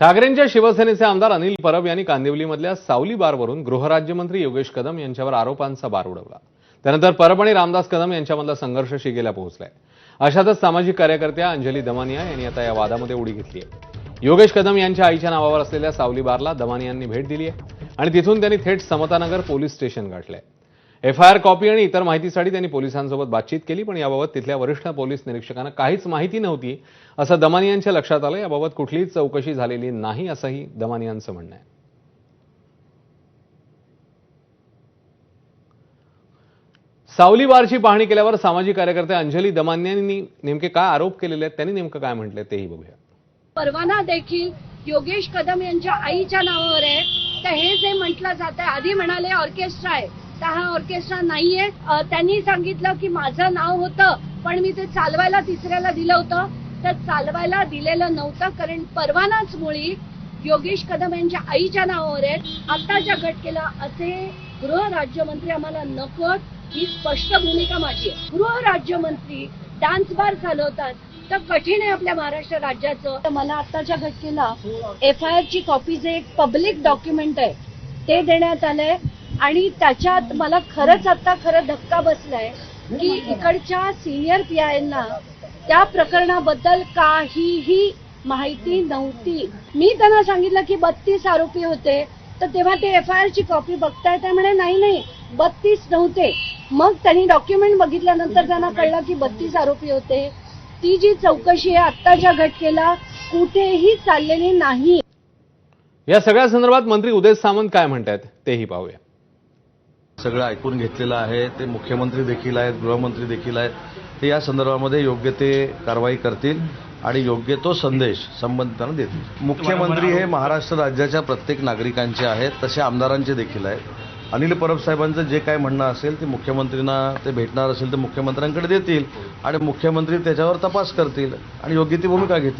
ठाकरेंच्या शिवसेनेचे आमदार अनिल परब यांनी कांदिवलीमधल्या सावली बारवरून गृहराज्यमंत्री योगेश कदम यांच्यावर आरोपांचा बार उडवला. त्यानंतर परब आणि रामदास कदम यांच्यामधला संघर्ष शिगेला पोहोचलाय. अशातच सामाजिक कार्यकर्त्या अंजली दमानिया यांनी आता या वादामध्ये उडी घेतली आहे. योगेश कदम यांच्या आईच्या नावावर असलेल्या सावली बारला दमानियांनी भेट दिली आहे आणि तिथून त्यांनी थेट समतानगर पोलीस स्टेशन गाठलंय. एफ आय आर कॉपी आणि इतर माहितीसाठी त्यांनी पोलिसांसोबत बातचीत केली पण याबाबत तिथल्या वरिष्ठ पोलीस निरीक्षकांना काहीच माहिती नव्हती असं दमानी यांच्या लक्षात आलं. याबाबत कुठलीच चौकशी झालेली नाही असंही दमानियांचं म्हणणं आहे. सावली बारची पाहणी केल्यावर सामाजिक कार्यकर्ते अंजली दमानियांनी नेमके काय आरोप केलेले आहेत त्यांनी नेमकं काय म्हटलंय तेही बघूया. परवाना देखील योगेश कदम यांच्या आईच्या नावावर आहे. तर हे जे म्हटलं जात आहे आधी म्हणाले ऑर्केस्ट्रा आहे. तर हा ऑर्केस्ट्रा नाहीये. त्यांनी सांगितलं की माझं नाव होतं पण मी ते चालवायला तिसऱ्याला दिलं होतं. तर चालवायला दिलेलं नव्हतं कारण परवानाच मुळी योगेश कदम यांच्या आईच्या नावावर आहेत आत्ताच्या घटकेला असे गृह राज्यमंत्री आम्हाला नकोत ही स्पष्ट भूमिका माझी आहे. गृह राज्यमंत्री डान्स बार चालवतात तर कठीण आहे आपल्या महाराष्ट्र राज्याचं. तर मला आत्ताच्या घटकेला एफ आय आर ची कॉपी जे एक पब्लिक डॉक्युमेंट आहे ते देण्यात आलंय. आणि त्याच्यात मला खरंच आता खरं धक्का बसलाय की इकडच्या सिनियर पी आयना त्या प्रकरणाबद्दल काहीही माहिती नव्हती. मी त्यांना सांगितलं की बत्तीस आरोपी होते तर तेव्हा ते एफ आय आर ची कॉपी बघताय त्या म्हणे नाही नाही बत्तीस नव्हते. मग त्यांनी डॉक्युमेंट बघितल्यानंतर त्यांना कळलं की बत्तीस आरोपी होते. ती जी चौकशी आहे आत्ताच्या घटकेला कुठेही चाललेली नाही. या सगळ्या संदर्भात मंत्री उदय सामंत काय म्हणतायत तेही पाहूया. सगळं ऐकून घेतलेलं आहे. ते मुख्यमंत्री देखील आहेत गृहमंत्री देखील आहेत. ते या संदर्भामध्ये योग्य ते कारवाई करतील आणि योग्य तो संदेश संबंधितांना देतील. मुख्यमंत्री हे महाराष्ट्र राज्याच्या प्रत्येक नागरिकांचे आहेत तसे आमदारांचे देखील आहेत. अनिल परब साहेबांचं जे काय म्हणणं असेल ते मुख्यमंत्र्यांना ते भेटणार असेल तर मुख्यमंत्र्यांकडे देतील आणि मुख्यमंत्री त्याच्यावर तपास करतील आणि योग्य ती भूमिका घेतील.